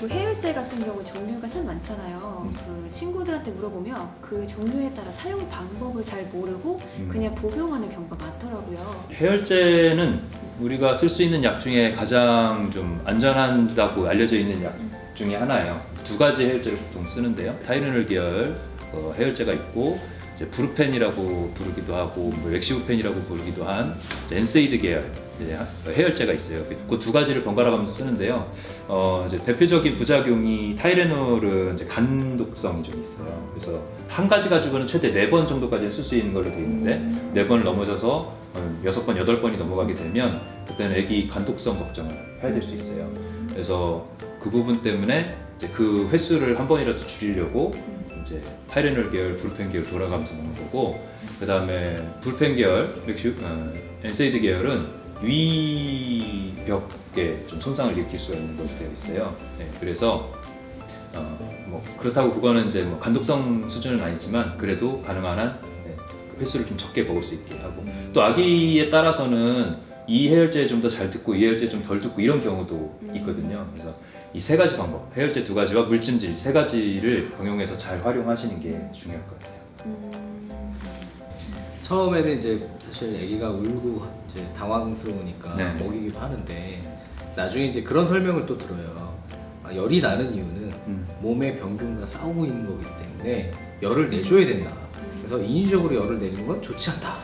그리고 해열제 같은 경우 종류가 참 많잖아요. 음. 그 친구들한테 물어보면 그 종류에 따라 사용 방법을 잘 모르고 음. 그냥 복용하는 경우가 많더라고요. 해열제는 우리가 쓸 수 있는 약 중에 가장 좀 안전하다고 알려져 있는 약 중에 하나예요. 두 가지 해열제를 보통 쓰는데요. 타이레놀 계열 어, 해열제가 있고 이제 브루펜이라고 부르기도 하고 뭐 렉시부펜이라고 부르기도 한 이제 엔세이드 계열 이제 하- 해열제가 있어요. 그 두 가지를 번갈아 가면서 쓰는데요. 어, 이제 대표적인 부작용이 타이레놀은 이제 간 독성이 좀 있어요. 그래서 한 가지 가지고는 최대 네 번 정도까지 쓸 수 있는 걸로 되어 있는데 음. 네 번을 넘어져서 어, 여섯 번, 여덟 번이 넘어가게 되면 그때는 애기 간독성 걱정을 해야 될 수 있어요. 그래서 그 부분 때문에 이제 그 횟수를 한 번이라도 줄이려고 이제 타이레놀 계열, 불펜 계열 돌아가면서 먹는 거고 그 다음에 불펜 계열, 맥슈, 어, 엔세이드 계열은 위벽에 좀 손상을 일으킬 수가 있는 걸로 되어 있어요. 네, 그래서 어, 뭐 그렇다고 그거는 이제 뭐 간독성 수준은 아니지만 그래도 가능한 한 네, 그 횟수를 좀 적게 먹을 수 있게 하고 또 아기에 따라서는 이 해열제 좀 더 잘 듣고 이 해열제 좀 덜 듣고 이런 경우도 있거든요. 그래서 이 세 가지 방법, 해열제 두 가지와 물찜질 세 가지를 병용해서 잘 활용하시는 게 중요할 것 같아요. 음. 처음에는 이제 사실 아기가 울고 이제 당황스러우니까 네. 먹이기도 하는데 나중에 이제 그런 설명을 또 들어요. 아, 열이 나는 이유는 음. 몸의 병균과 싸우고 있는 거기 때문에 열을 내줘야 된다. 그래서 인위적으로 열을 내는 건 좋지 않다.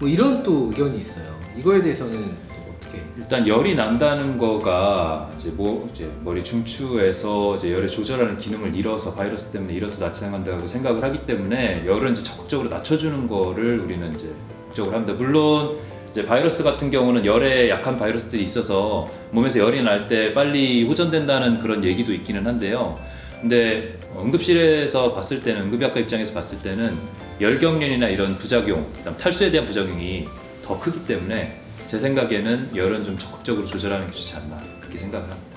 뭐 이런 또 의견이 있어요. 이거에 대해서는 또 어떻게? 일단 열이 난다는 거가 이제 뭐 이제 머리 중추에서 이제 열을 조절하는 기능을 잃어서 바이러스 때문에 잃어서 나타난다고 생각을 하기 때문에 열을 이제 적극적으로 낮춰주는 거를 우리는 이제 목적으로 합니다. 물론 이제 바이러스 같은 경우는 열에 약한 바이러스들이 있어서 몸에서 열이 날 때 빨리 호전된다는 그런 얘기도 있기는 한데요. 근데 응급실에서 봤을 때는 응급의학과 입장에서 봤을 때는 열경련이나 이런 부작용, 그다음 탈수에 대한 부작용이 더 크기 때문에 제 생각에는 열은 좀 적극적으로 조절하는 게 좋지 않나 그렇게 생각을 합니다.